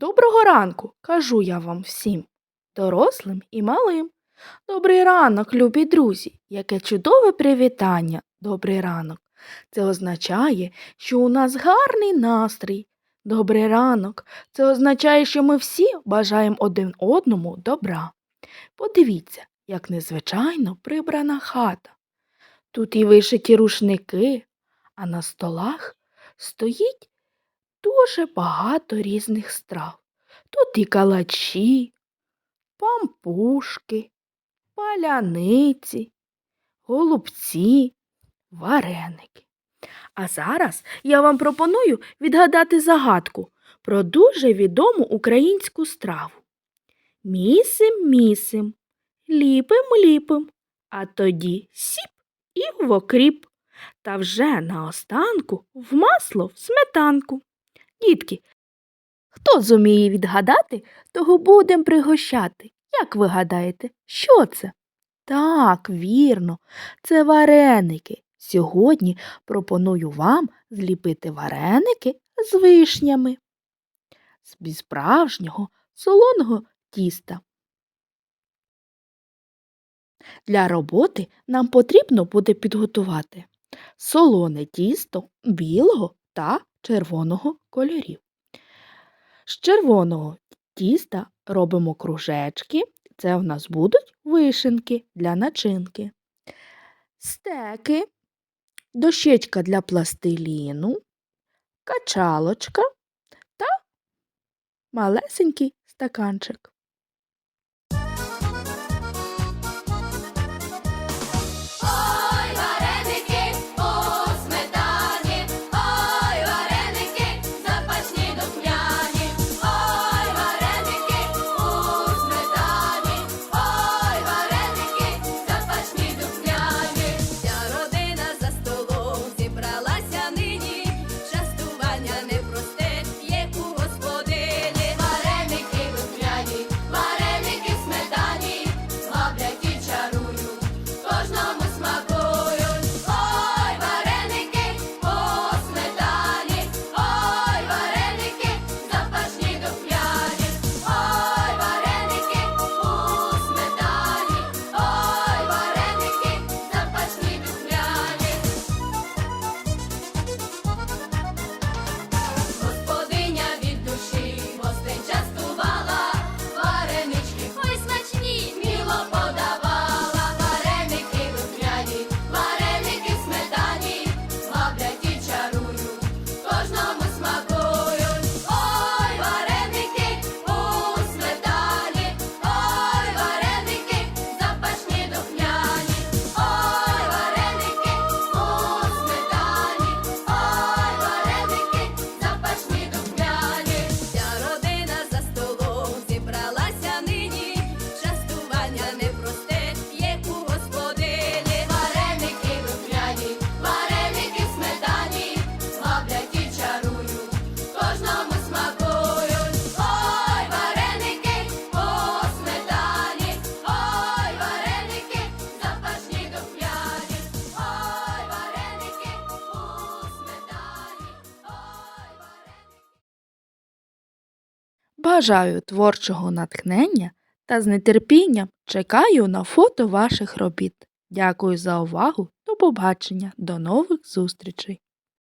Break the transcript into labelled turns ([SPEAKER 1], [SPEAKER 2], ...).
[SPEAKER 1] Доброго ранку, кажу я вам всім, дорослим і малим. Добрий ранок, любі друзі, яке чудове привітання. Добрий ранок. Це означає, що у нас гарний настрій. Добрий ранок. Це означає, що ми всі бажаємо один одному добра. Подивіться, як незвичайно прибрана хата. Тут і вишиті рушники, а на столах стоїть дуже багато різних страв. Тут і калачі, пампушки, паляниці, голубці, вареники. А зараз я вам пропоную відгадати загадку про дуже відому українську страву. Місим місим, ліпим ліпим, а тоді сіп і в окріп, та вже наостанку в масло в сметанку. Дітки, хто зуміє відгадати, того будем пригощати. Як ви гадаєте, що це? Так, вірно, це вареники. Сьогодні пропоную вам зліпити вареники з вишнями з справжнього солоного тіста. Для роботи нам потрібно буде підготувати солоне тісто білого та червоного кольорів. З червоного тіста робимо кружечки, це в нас будуть вишенки для начинки, стеки, дощечка для пластиліну, качалочка та малесенький стаканчик. Бажаю творчого натхнення та з нетерпінням чекаю на фото ваших робіт. Дякую за увагу. До побачення. До нових зустрічей.